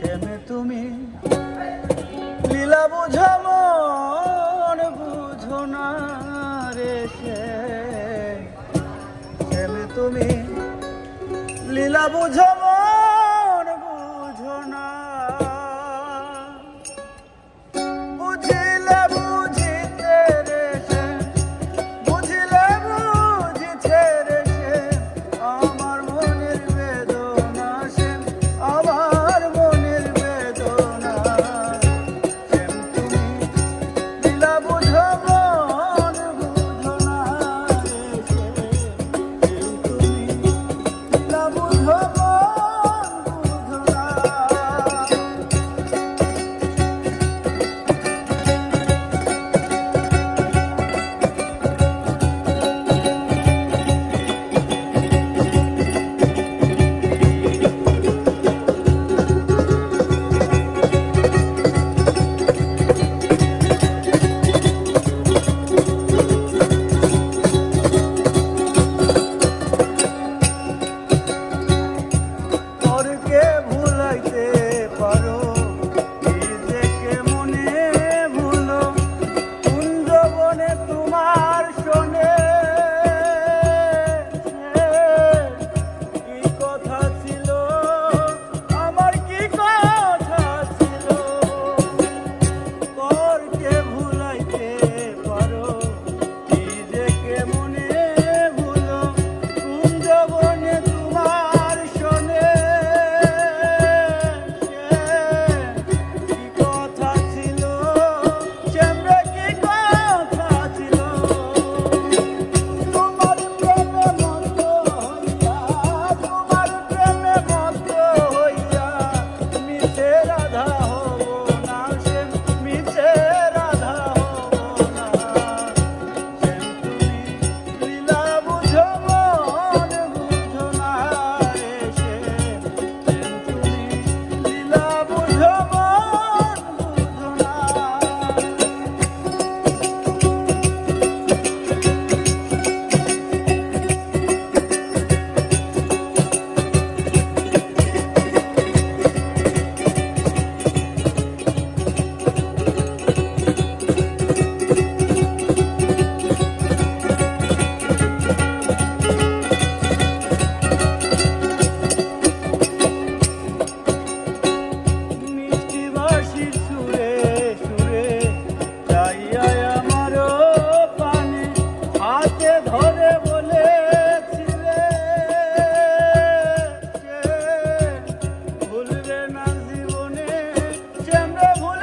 থেমে তুমি লীলা বুঝো মন বুঝো না রে থেমে তুমি লীলা বুঝো মন de